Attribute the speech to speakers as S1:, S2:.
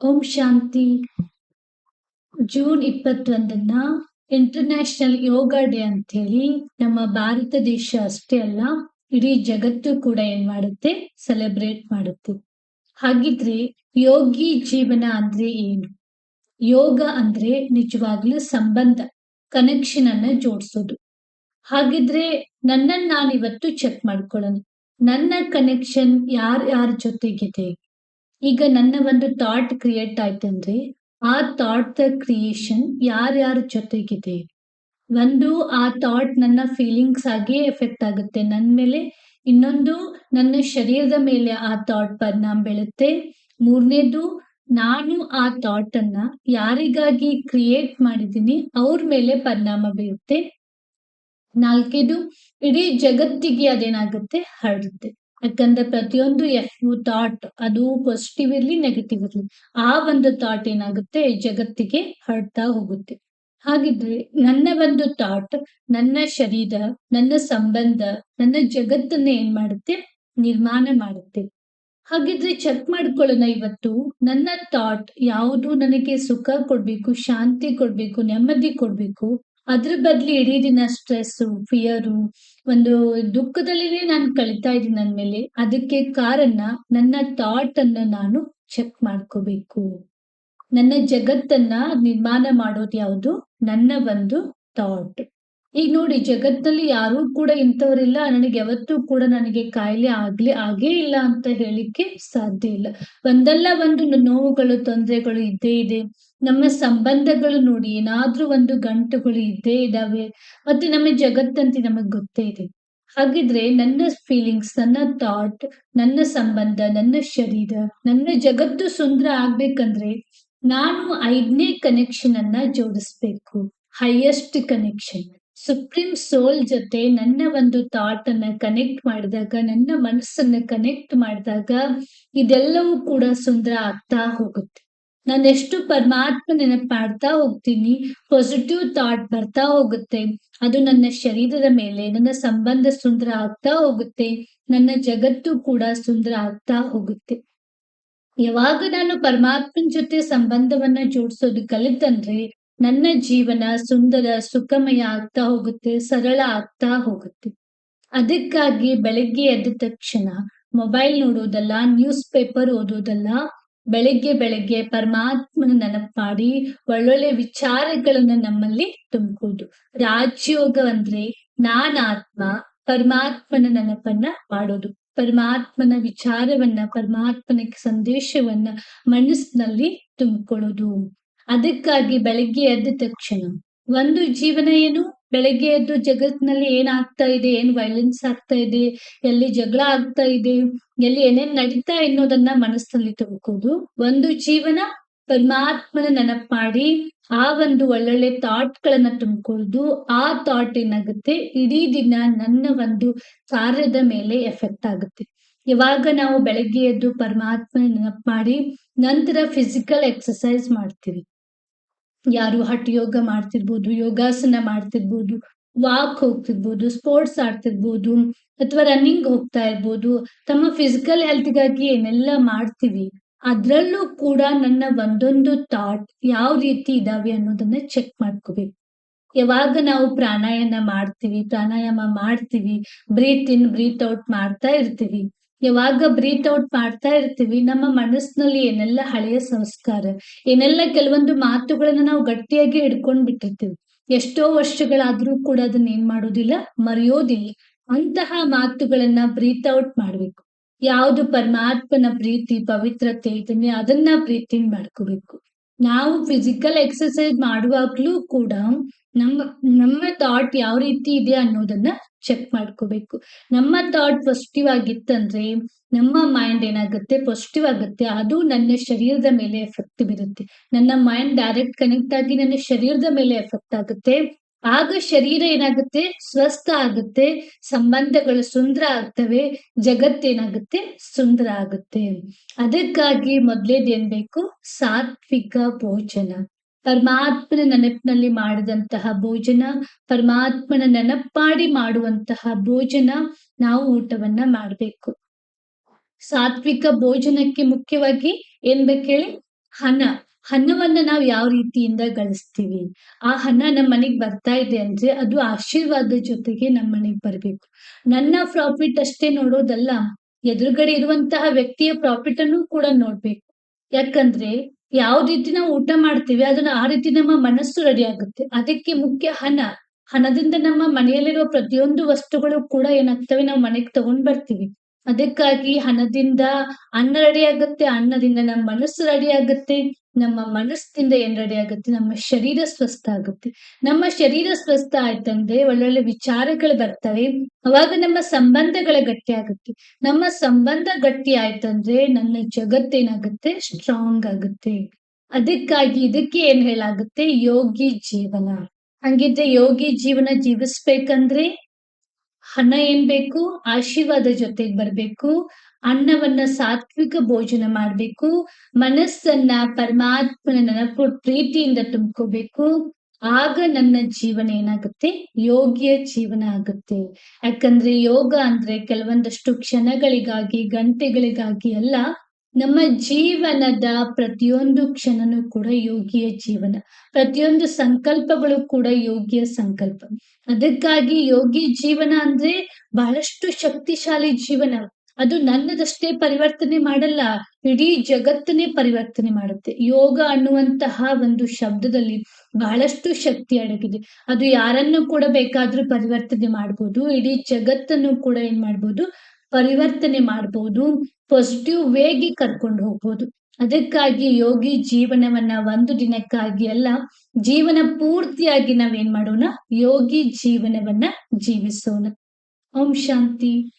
S1: ಓಂ ಶಾಂತಿ. June ಇಪ್ಪತ್ತೊಂದನ್ನ international yoga day ಅಂತ ಹೇಳಿ ನಮ್ಮ ಭಾರತ ದೇಶ ಅಷ್ಟೇ ಅಲ್ಲ, ಇಡೀ ಜಗತ್ತು ಕೂಡ ಏನ್ ಮಾಡುತ್ತೆ ಸೆಲೆಬ್ರೇಟ್ ಮಾಡುತ್ತೆ. ಹಾಗಿದ್ರೆ ಯೋಗಿ ಜೀವನ ಅಂದ್ರೆ ಏನು? ಯೋಗ ಅಂದ್ರೆ ನಿಜವಾಗ್ಲೂ ಸಂಬಂಧ ಕನೆಕ್ಷನ್ ಅನ್ನ ಜೋಡಿಸೋದು. ಹಾಗಿದ್ರೆ ನನ್ನನ್ನು ನಾನು ಇವತ್ತು ಚೆಕ್ ಮಾಡ್ಕೊಳ್ಳೋಣ. ನನ್ನ ಕನೆಕ್ಷನ್ ಯಾರ ಯಾರ ಜೊತೆಗಿದೆ? ಈಗ ನನ್ನ ಒಂದು ಥಾಟ್ ಕ್ರಿಯೇಟ್ ಆಯ್ತಂದ್ರೆ ಆ ಥಾಟ್ ಕ್ರಿಯೇಷನ್ ಯಾರ್ಯಾರ ಜೊತೆಗಿದೆ? ಒಂದು, ಆ ಥಾಟ್ ನನ್ನ ಫೀಲಿಂಗ್ಸ್ ಆಗಿ ಎಫೆಕ್ಟ್ ಆಗುತ್ತೆ. ನನ್ನ ಮೇಲೆ ಇನ್ನೊಂದು, ನನ್ನ ಶರೀರದ ಮೇಲೆ ಆ ಥಾಟ್ ಪರಿಣಾಮ ಬೀಳುತ್ತೆ. ಮೂರನೇದು, ನಾನು ಆ ಥಾಟ್ ಅನ್ನ ಯಾರಿಗಾಗಿ ಕ್ರಿಯೇಟ್ ಮಾಡಿದ್ದೀನಿ, ಅವ್ರ ಮೇಲೆ ಪರಿಣಾಮ ಬೀರುತ್ತೆ ನಾಲ್ಕೇದು, ಇಡೀ ಜಗತ್ತಿಗೆ ಅದೇನಾಗುತ್ತೆ? ಹರಡುತ್ತೆ. ಯಾಕಂದ್ರೆ ಪ್ರತಿಯೊಂದು ಎಫ್ ಯು ಥಾಟ್ ಅದು ಪಾಸಿಟಿವ್ ಇರ್ಲಿ ನೆಗೆಟಿವ್ ಇರ್ಲಿ, ಆ ಒಂದು ಥಾಟ್ ಏನಾಗುತ್ತೆ? ಜಗತ್ತಿಗೆ ಹರಡ್ತಾ ಹೋಗುತ್ತೆ. ಹಾಗಿದ್ರೆ ನನ್ನ ಒಂದು ಥಾಟ್ ನನ್ನ ಶರೀರ, ನನ್ನ ಸಂಬಂಧ, ನನ್ನ ಜಗತ್ತನ್ನ ಏನ್ ಮಾಡುತ್ತೆ? ನಿರ್ಮಾಣ ಮಾಡುತ್ತೆ. ಹಾಗಿದ್ರೆ ಚೆಕ್ ಮಾಡ್ಕೊಳ್ಳೋಣ ಇವತ್ತು, ನನ್ನ ಥಾಟ್ ಯಾವುದು ನನಗೆ ಸುಖ ಕೊಡ್ಬೇಕು, ಶಾಂತಿ ಕೊಡ್ಬೇಕು, ನೆಮ್ಮದಿ ಕೊಡ್ಬೇಕು? ಅದ್ರ ಬದ್ಲಿ ಇಡೀ ದಿನ ಸ್ಟ್ರೆಸ್ ಫಿಯರು ಒಂದು ದುಃಖದಲ್ಲಿನೇ ನಾನು ಕಳಿತಾ ಇದ್ದೀನಿ ನನ್ನ ಮೇಲೆ ಅದಕ್ಕೆ ಕಾರಣ ನನ್ನ ಥಾಟ್ ಅನ್ನ ನಾನು ಚೆಕ್ ಮಾಡ್ಕೋಬೇಕು. ನನ್ನ ಜಗತ್ತನ್ನ ನಿರ್ಮಾಣ ಮಾಡೋದು ಯಾವುದು? ನನ್ನ ಒಂದು ಥಾಟ್ ಈಗ ನೋಡಿ, ಜಗತ್ತಲ್ಲಿ ಯಾರೂ ಕೂಡ ಇಂಥವರಿಲ್ಲ. ನನಗೆ ಯಾವತ್ತೂ ಕೂಡ ನನಗೆ ಕಾಯಿಲೆ ಆಗ್ಲಿ, ಆಗೇ ಇಲ್ಲ ಅಂತ ಹೇಳಿಕ್ಕೆ ಸಾಧ್ಯ ಇಲ್ಲ. ಒಂದಲ್ಲ ಒಂದು ನೋವುಗಳು, ತೊಂದರೆಗಳು ಇದ್ದೇ ಇದೆ. ನಮ್ಮ ಸಂಬಂಧಗಳು ನೋಡಿ, ಏನಾದ್ರೂ ಒಂದು ಗಂಟುಗಳು ಇದ್ದೇ ಇದಾವೆ ಮತ್ತೆ ನಮ್ಮ ಜಗತ್ತಂತೆ ನಮಗೆ ಗೊತ್ತೇ ಇದೆ. ಹಾಗಿದ್ರೆ ನನ್ನ ಫೀಲಿಂಗ್ಸ್ ನನ್ನ ಥಾಟ್ ನನ್ನ ಸಂಬಂಧ, ನನ್ನ ಶರೀರ, ನನ್ನ ಜಗತ್ತು ಸುಂದರ ಆಗ್ಬೇಕಂದ್ರೆ ನಾನು ಐದನೇ ಕನೆಕ್ಷನ್ ಅನ್ನ ಜೋಡಿಸ್ಬೇಕು. ಹೈಯೆಸ್ಟ್ ಕನೆಕ್ಷನ್ ಸುಪ್ರೀಂ ಸೋಲ್ ಜೊತೆ ನನ್ನ ಒಂದು ಥಾಟ್ ಅನ್ನ ಕನೆಕ್ಟ್ ಮಾಡಿದಾಗ, ನನ್ನ ಮನಸ್ಸನ್ನ ಕನೆಕ್ಟ್ ಮಾಡಿದಾಗ ಇದೆಲ್ಲವೂ ಕೂಡ ಸುಂದರ ಆಗ್ತಾ ಹೋಗುತ್ತೆ. ನಾನು ಎಷ್ಟು ಪರಮಾತ್ಮ ನೆನಪು ಮಾಡ್ತಾ ಹೋಗ್ತೀನಿ ಪಾಸಿಟಿವ್ ಥಾಟ್ ಬರ್ತಾ ಹೋಗುತ್ತೆ. ಅದು ನನ್ನ ಶರೀರದ ಮೇಲೆ, ನನ್ನ ಸಂಬಂಧ ಸುಂದರ ಆಗ್ತಾ ಹೋಗುತ್ತೆ. ನನ್ನ ಜಗತ್ತು ಕೂಡ ಸುಂದರ ಆಗ್ತಾ ಹೋಗುತ್ತೆ. ಯಾವಾಗ ನಾನು ಪರಮಾತ್ಮನ ಜೊತೆ ಸಂಬಂಧವನ್ನ ಜೋಡಿಸೋದು ಕಲಿತಂದ್ರೆ ನನ್ನ ಜೀವನ ಸುಂದರ ಸುಖಮಯ ಆಗ್ತಾ ಹೋಗುತ್ತೆ, ಸರಳ ಆಗ್ತಾ ಹೋಗುತ್ತೆ. ಅದಕ್ಕಾಗಿ ಬೆಳಗ್ಗೆ ಎದ್ದ ತಕ್ಷಣ ಮೊಬೈಲ್ ನೋಡೋದಲ್ಲ, ನ್ಯೂಸ್ ಪೇಪರ್ ಓದೋದಲ್ಲ, ಬೆಳಗ್ಗೆ ಬೆಳಗ್ಗೆ ಪರಮಾತ್ಮನ ನೆನಪಾಡಿ ಒಳ್ಳೊಳ್ಳೆ ವಿಚಾರಗಳನ್ನ ನಮ್ಮಲ್ಲಿ ತುಂಬೋದು ರಾಜ್ಯೋಗ ಅಂದ್ರೆ ನಾನಾತ್ಮ ಪರಮಾತ್ಮನ ನೆನಪನ್ನ ಮಾಡೋದು. ಪರಮಾತ್ಮನ ವಿಚಾರವನ್ನ, ಪರಮಾತ್ಮನ ಸಂದೇಶವನ್ನ ಮನಸ್ಸಿನಲ್ಲಿ ತುಂಬಿಕೊಳ್ಳೋದು. ಅದಕ್ಕಾಗಿ ಬೆಳಗ್ಗೆ ಎದ್ದ ತಕ್ಷಣ, ಒಂದು ಜೀವನ ಏನು? ಬೆಳಗ್ಗೆ ಎದ್ದು ಜಗತ್ತಿನಲ್ಲಿ ಏನಾಗ್ತಾ ಇದೆ? ಏನ್ ವೈಲೆನ್ಸ್ ಆಗ್ತಾ ಇದೆ? ಎಲ್ಲಿ ಜಗಳ ಆಗ್ತಾ ಇದೆ? ಎಲ್ಲಿ ಏನೇನ್ ನಡೀತಾ ಅನ್ನೋದನ್ನ ಮನಸ್ಸಲ್ಲಿ ತುಂಬಿಕೋದು ಒಂದು ಜೀವನ ಪರಮಾತ್ಮನ ನೆನಪು ಮಾಡಿ ಆ ಒಂದು ಒಳ್ಳೊಳ್ಳೆ ಥಾಟ್ ಗಳನ್ನ ತುಂಬಿಕೊಳ್ಳೋದು ಆ ಥಾಟ್ ಏನಾಗುತ್ತೆ? ಇಡೀ ದಿನ ನನ್ನ ಒಂದು ಕಾರ್ಯದ ಮೇಲೆ ಎಫೆಕ್ಟ್ ಆಗುತ್ತೆ. ಯಾವಾಗ ನಾವು ಬೆಳಗ್ಗೆ ಎದ್ದು ಪರಮಾತ್ಮನ ನೆನಪು ಮಾಡಿ ನಂತರ ಫಿಸಿಕಲ್ ಎಕ್ಸಸೈಸ್ ಮಾಡ್ತೀವಿ. ಯಾರು ಹಠ ಯೋಗ ಮಾಡ್ತಿರ್ಬೋದು, ಯೋಗಾಸನ ಮಾಡ್ತಿರ್ಬೋದು ವಾಕ್ ಹೋಗ್ತಿರ್ಬೋದು ಸ್ಪೋರ್ಟ್ಸ್ ಆಡ್ತಿರ್ಬೋದು, ಅಥವಾ ರನ್ನಿಂಗ್ ಹೋಗ್ತಾ ಇರ್ಬೋದು, ತಮ್ಮ ಫಿಸಿಕಲ್ ಹೆಲ್ತ್ಗಾಗಿ ಏನೆಲ್ಲ ಮಾಡ್ತೀವಿ, ಅದ್ರಲ್ಲೂ ಕೂಡ ನನ್ನ ಒಂದೊಂದು ಥಾಟ್ ಯಾವ ರೀತಿ ಇದಾವೆ ಅನ್ನೋದನ್ನ ಚೆಕ್ ಮಾಡ್ಕೋಬೇಕು. ಯಾವಾಗ ನಾವು ಪ್ರಾಣಾಯಾಮ ಮಾಡ್ತೀವಿ ಪ್ರಾಣಾಯಾಮ ಮಾಡ್ತೀವಿ ಬ್ರೀತ್ ಇನ್ ಬ್ರೀತ್ ಔಟ್ ಮಾಡ್ತಾ ಇರ್ತೀವಿ. ಯಾವಾಗ ಬ್ರೀತ್ ಔಟ್ ಮಾಡ್ತಾ ಇರ್ತೀವಿ, ನಮ್ಮ ಮನಸ್ಸಿನಲ್ಲಿ ಏನೆಲ್ಲ ಹಳೆಯ ಸಂಸ್ಕಾರ, ಏನೆಲ್ಲ ಕೆಲವೊಂದು ಮಾತುಗಳನ್ನ ನಾವು ಗಟ್ಟಿಯಾಗಿ ಹಿಡ್ಕೊಂಡ್ ಬಿಟ್ಟಿರ್ತೀವಿ. ಎಷ್ಟೋ ವರ್ಷಗಳಾದ್ರೂ ಕೂಡ ಅದನ್ನ ಏನ್ ಮಾಡೋದಿಲ್ಲ, ಮರೆಯೋದಿಲ್ಲ. ಅಂತಹ ಮಾತುಗಳನ್ನ ಬ್ರೀತ್ ಔಟ್ ಮಾಡ್ಬೇಕು. ಯಾವುದು ಪರಮಾತ್ಮನ ಪ್ರೀತಿ, ಪವಿತ್ರತೆ, ಇದನ್ನೇ ಅದನ್ನ ಪ್ರೀತಿ ಮಾಡ್ಕೋಬೇಕು. ನಾವು ಫಿಸಿಕಲ್ ಎಕ್ಸಸೈಸ್ ಮಾಡುವಾಗ್ಲೂ ಕೂಡ ನಮ್ಮ ನಮ್ಮ ಥಾಟ್ ಯಾವ ರೀತಿ ಇದೆ ಅನ್ನೋದನ್ನ ಚೆಕ್ ಮಾಡ್ಕೋಬೇಕು. ನಮ್ಮ ಥಾಟ್ ಪಾಸಿಟಿವ್ ಆಗಿತ್ತಂದ್ರೆ ನಮ್ಮ ಮೈಂಡ್ ಏನಾಗುತ್ತೆ? ಪಾಸಿಟಿವ್ ಆಗುತ್ತೆ. ಅದು ನನ್ನ ಶರೀರದ ಮೇಲೆ ಎಫೆಕ್ಟ್ ಬೀರುತ್ತೆ. ನನ್ನ ಮೈಂಡ್ ಡೈರೆಕ್ಟ್ ಕನೆಕ್ಟ್ ಆಗಿ ನನ್ನ ಶರೀರದ ಮೇಲೆ ಎಫೆಕ್ಟ್ ಆಗುತ್ತೆ. ಆಗ ಶರೀರ ಏನಾಗುತ್ತೆ? ಸ್ವಸ್ಥ ಆಗುತ್ತೆ. ಸಂಬಂಧಗಳು ಸುಂದರ ಆಗ್ತವೆ. ಜಗತ್ತೇನಾಗುತ್ತೆ ಸುಂದರ ಆಗುತ್ತೆ. ಅದಕ್ಕಾಗಿ ಮೊದಲೇದೇನ್ ಬೇಕು ಸಾತ್ವಿಕ ಭೋಜನ. ಪರಮಾತ್ಮನ ನೆನಪಿನಲ್ಲಿ ಮಾಡಿದಂತಹ ಭೋಜನ, ಪರಮಾತ್ಮನ ನೆನಪಾಡಿ ಮಾಡುವಂತಹ ಭೋಜನ ನಾವು ಊಟವನ್ನ ಮಾಡಬೇಕು. ಸಾತ್ವಿಕ ಭೋಜನಕ್ಕೆ ಮುಖ್ಯವಾಗಿ ಏನ್ ಬೇಕೇಳಿ? ಹಣ ಹಣವನ್ನ ನಾವು ಯಾವ ರೀತಿಯಿಂದ ಗಳಿಸ್ತೀವಿ? ಆ ಹಣ ನಮ್ಮ ಮನೆಗ್ ಬರ್ತಾ ಇದೆ ಅಂದ್ರೆ ಅದು ಆಶೀರ್ವಾದ ಜೊತೆಗೆ ನಮ್ಮ ಮನೆಗ್ ಬರ್ಬೇಕು. ನನ್ನ ಪ್ರಾಫಿಟ್ ಅಷ್ಟೇ ನೋಡೋದಲ್ಲ, ಎದುರುಗಡೆ ಇರುವಂತಹ ವ್ಯಕ್ತಿಯ ಪ್ರಾಫಿಟ್ ಅನ್ನು ಕೂಡ ನೋಡ್ಬೇಕು. ಯಾಕಂದ್ರೆ ಯಾವ ರೀತಿ ನಾವು ಊಟ ಮಾಡ್ತೀವಿ, ಅದನ್ನ ಆ ರೀತಿ ನಮ್ಮ ಮನಸ್ಸು ರೆಡಿ ಆಗುತ್ತೆ. ಅದಕ್ಕೆ ಮುಖ್ಯ ಹಣ. ಹಣದಿಂದ ನಮ್ಮ ಮನೆಯಲ್ಲಿರುವ ಪ್ರತಿಯೊಂದು ವಸ್ತುಗಳು ಕೂಡ ಏನಾಗ್ತವೆ, ನಾವು ಮನೆಗೆ ತಗೊಂಡ್ ಬರ್ತೀವಿ. ಅದಕ್ಕಾಗಿ ಹಣದಿಂದ ಅನ್ನ ರೆಡಿ ಆಗುತ್ತೆ, ಅನ್ನದಿಂದ ನಮ್ಮ ಮನಸ್ಸು ರೆಡಿ ಆಗುತ್ತೆ. ನಮ್ಮ ಮನಸ್ಸಿಂದ ಏನ್ ರೆಡಿ ಆಗುತ್ತೆ? ನಮ್ಮ ಶರೀರ ಸ್ವಸ್ಥ ಆಗುತ್ತೆ. ನಮ್ಮ ಶರೀರ ಸ್ವಸ್ಥ ಆಯ್ತಂದ್ರೆ ಒಳ್ಳೊಳ್ಳೆ ವಿಚಾರಗಳು ಬರ್ತವೆ. ಅವಾಗ ನಮ್ಮ ಸಂಬಂಧಗಳ ಗಟ್ಟಿ ಆಗುತ್ತೆ ನಮ್ಮ ಸಂಬಂಧ ಗಟ್ಟಿ ಆಯ್ತಂದ್ರೆ ನನ್ನ ಜಗತ್ತೇನಾಗುತ್ತೆ ಸ್ಟ್ರಾಂಗ್ ಆಗುತ್ತೆ. ಅದಕ್ಕಾಗಿ ಇದಕ್ಕೆ ಏನ್ ಹೇಳಾಗುತ್ತೆ? ಯೋಗಿ ಜೀವನ. ಹಂಗಿದ್ರೆ ಯೋಗಿ ಜೀವನ ಜೀವಿಸ್ಬೇಕಂದ್ರೆ ಹಣ ಏನ್ ಬೇಕು? ಆಶೀರ್ವಾದ ಜೊತೆಗೆ ಬರ್ಬೇಕು. ಅನ್ನವನ್ನ ಸಾತ್ವಿಕ ಭೋಜನ ಮಾಡ್ಬೇಕು. ಮನಸ್ಸನ್ನ ಪರಮಾತ್ಮನ ಪ್ರೀತಿಯಿಂದ ತುಂಬ್ಕೋಬೇಕು. ಆಗ ನನ್ನ ಜೀವನ ಏನಾಗುತ್ತೆ? ಯೋಗ್ಯ ಜೀವನ ಆಗುತ್ತೆ. ಯಾಕಂದ್ರೆ ಯೋಗ ಅಂದ್ರೆ ಕೆಲವೊಂದಷ್ಟು ಕ್ಷಣಗಳಿಗಾಗಿ, ಗಂಟೆಗಳಿಗಾಗಿ ಅಲ್ಲ ನಮ್ಮ ಜೀವನದ ಪ್ರತಿಯೊಂದು ಕ್ಷಣನೂ ಕೂಡ ಯೋಗಿಯ ಜೀವನ. ಪ್ರತಿಯೊಂದು ಸಂಕಲ್ಪಗಳು ಕೂಡ ಯೋಗಿಯ ಸಂಕಲ್ಪ. ಅದಕ್ಕಾಗಿ ಯೋಗಿ ಜೀವನ ಅಂದ್ರೆ ಬಹಳಷ್ಟು ಶಕ್ತಿಶಾಲಿ ಜೀವನ. ಅದು ನನ್ನದಷ್ಟೇ ಪರಿವರ್ತನೆ ಮಾಡಲ್ಲ, ಇಡೀ ಜಗತ್ತನ್ನೇ ಪರಿವರ್ತನೆ ಮಾಡುತ್ತೆ. ಯೋಗ ಅನ್ನುವಂತಹ ಒಂದು ಶಬ್ದದಲ್ಲಿ ಬಹಳಷ್ಟು ಶಕ್ತಿ ಅಡಗಿದೆ. ಅದು ಯಾರನ್ನು ಕೂಡ ಬೇಕಾದ್ರೂ ಪರಿವರ್ತನೆ ಮಾಡ್ಬೋದು, ಇಡೀ ಜಗತ್ತನ್ನು ಕೂಡ ಏನ್ ಮಾಡ್ಬೋದು ಪರಿವರ್ತನೆ ಮಾಡ್ಬೋದು ಪಾಸಿಟಿವ್ ವೇಗೆ ಕರ್ಕೊಂಡು ಹೋಗ್ಬೋದು. ಅದಕ್ಕಾಗಿ ಯೋಗಿ ಜೀವನವನ್ನ ಒಂದು ದಿನಕ್ಕಾಗಿ ಅಲ್ಲ, ಜೀವನ ಪೂರ್ತಿಯಾಗಿ ನಾವೇನ್ ಮಾಡೋಣ? ಯೋಗಿ ಜೀವನವನ್ನ ಜೀವಿಸೋಣ. ಓಂ ಶಾಂತಿ.